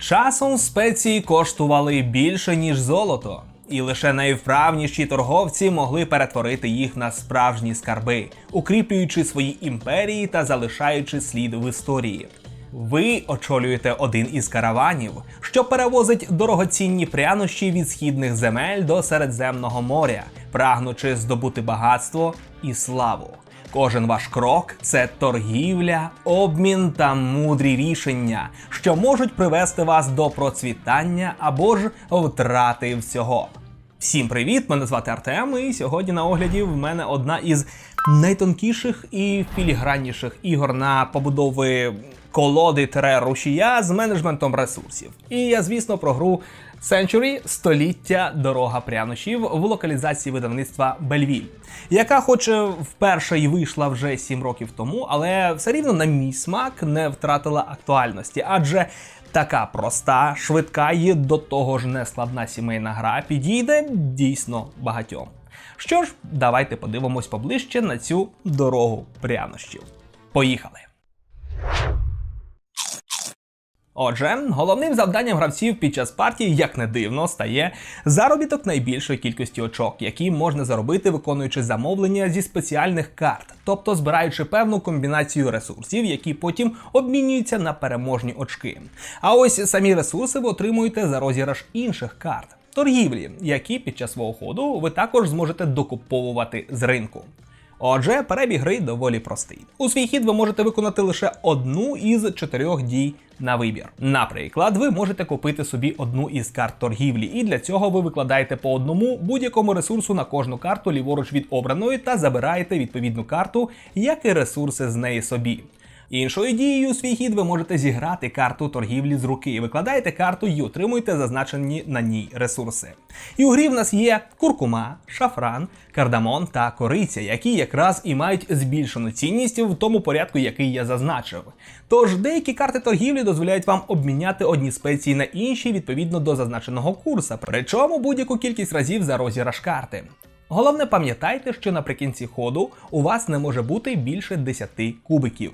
Часом спеції коштували більше, ніж золото, і лише найвправніші торговці могли перетворити їх на справжні скарби, укріплюючи свої імперії та залишаючи слід в історії. Ви очолюєте один із караванів, що перевозить дорогоцінні прянощі від східних земель до Середземного моря, прагнучи здобути багатство і славу. Кожен ваш крок це торгівля, обмін та мудрі рішення, що можуть привести вас до процвітання або ж втрати всього. Всім привіт! Мене звати Артем, і сьогодні на огляді в мене одна із найтонкіших і філігранніших ігор на побудови колоди рушія з менеджментом ресурсів. І я, звісно, про гру Century століття дорога прянощів в локалізації видавництва Бельвіль, яка, хоч вперше й вийшла вже 7 років тому, але все рівно на мій смак не втратила актуальності, адже така проста, швидка і до того ж нескладна сімейна гра підійде дійсно багатьом. Що ж, давайте подивимось поближче на цю дорогу прянощів. Поїхали! Отже, головним завданням гравців під час партії, як не дивно, стає заробіток найбільшої кількості очок, які можна заробити, виконуючи замовлення зі спеціальних карт, тобто збираючи певну комбінацію ресурсів, які потім обмінюються на переможні очки. А ось самі ресурси ви отримуєте за розіграш інших карт. Торгівлі, які під час свого ходу ви також зможете докуповувати з ринку. Отже, перебіг гри доволі простий. У свій хід ви можете виконати лише одну із чотирьох дій на вибір. Наприклад, ви можете купити собі одну із карт торгівлі, і для цього ви викладаєте по одному будь-якому ресурсу на кожну карту ліворуч від обраної та забираєте відповідну карту, як і ресурси з неї собі. Іншою дією у свій хід ви можете зіграти карту торгівлі з руки. Викладаєте карту і отримуєте зазначені на ній ресурси. І у грі в нас є куркума, шафран, кардамон та кориця, які якраз і мають збільшену цінність в тому порядку, який я зазначив. Тож деякі карти торгівлі дозволяють вам обміняти одні спеції на інші відповідно до зазначеного курса, причому будь-яку кількість разів за розіграш карти. Головне пам'ятайте, що наприкінці ходу у вас не може бути більше 10 кубиків.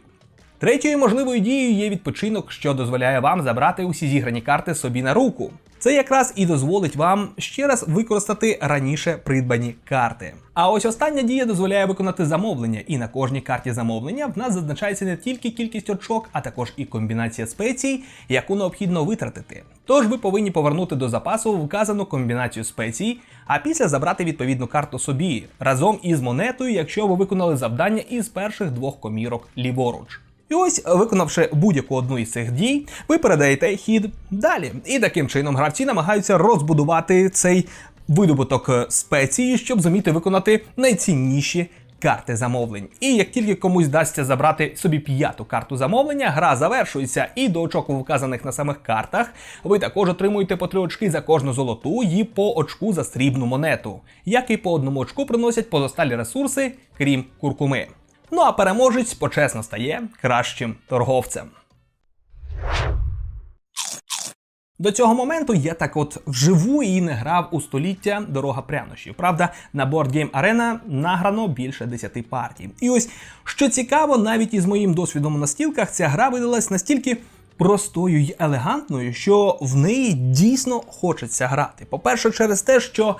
Третьою можливою дією є відпочинок, що дозволяє вам забрати усі зіграні карти собі на руку. Це якраз і дозволить вам ще раз використати раніше придбані карти. А ось остання дія дозволяє виконати замовлення, і на кожній карті замовлення в нас зазначається не тільки кількість очок, а також і комбінація спецій, яку необхідно витратити. Тож ви повинні повернути до запасу вказану комбінацію спецій, а після забрати відповідну карту собі разом із монетою, якщо ви виконали завдання із перших двох комірок ліворуч. І ось, виконавши будь-яку одну із цих дій, ви передаєте хід далі. І таким чином гравці намагаються розбудувати цей видобуток спеції, щоб зуміти виконати найцінніші карти замовлень. І як тільки комусь вдасться забрати собі п'яту карту замовлення, гра завершується, і до очок, вказаних на самих картах, ви також отримуєте по три очки за кожну золоту і по очку за срібну монету, як і по одному очку приносять позосталі ресурси, крім куркуми. Ну а переможець почесно стає кращим торговцем. До цього моменту я так от вживу і не грав у століття дорога прянощів. Правда, на Board Game Arena награно більше 10 партій. І ось що цікаво, навіть із моїм досвідом на стілках ця гра видалась настільки простою й елегантною, що в неї дійсно хочеться грати. По-перше, через те, що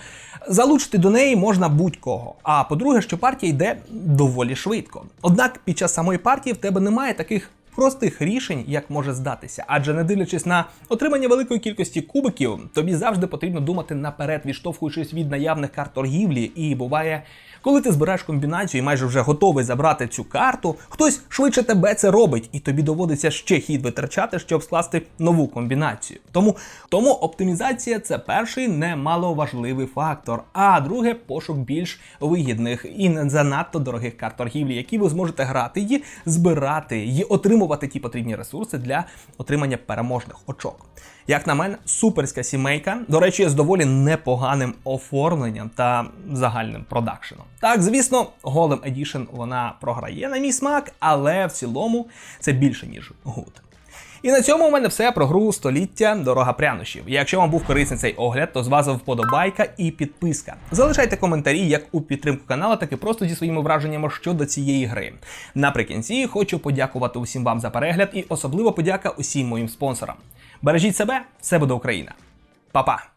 залучити до неї можна будь-кого. А по-друге, що партія йде доволі швидко. Однак під час самої партії в тебе немає таких. Простих рішень, як може здатися, адже не дивлячись на отримання великої кількості кубиків, тобі завжди потрібно думати наперед, відштовхуючись від наявних карт торгівлі. І буває, коли ти збираєш комбінацію і майже вже готовий забрати цю карту, хтось швидше тебе це робить, і тобі доводиться ще хід витрачати, щоб скласти нову комбінацію. Тому тому оптимізація це перший немаловажливий фактор. А друге пошук більш вигідних і не занадто дорогих карт торгівлі, які ви зможете грати і збирати, і отримувати ті потрібні ресурси для отримання переможних очок. Як на мене, суперська сімейка, до речі, з доволі непоганим оформленням та загальним продакшеном. Так, звісно, Golem Edition вона програє на мій смак, але в цілому це більше, ніж гуд. І на цьому у мене все про гру століття дорога прянощів. Якщо вам був корисний цей огляд, то з вас вподобайка і підписка. Залишайте коментарі як у підтримку каналу, так і просто зі своїми враженнями щодо цієї гри. Наприкінці хочу подякувати усім вам за перегляд і особливо подяка усім моїм спонсорам. Бережіть себе, все буде Україна. Па-па!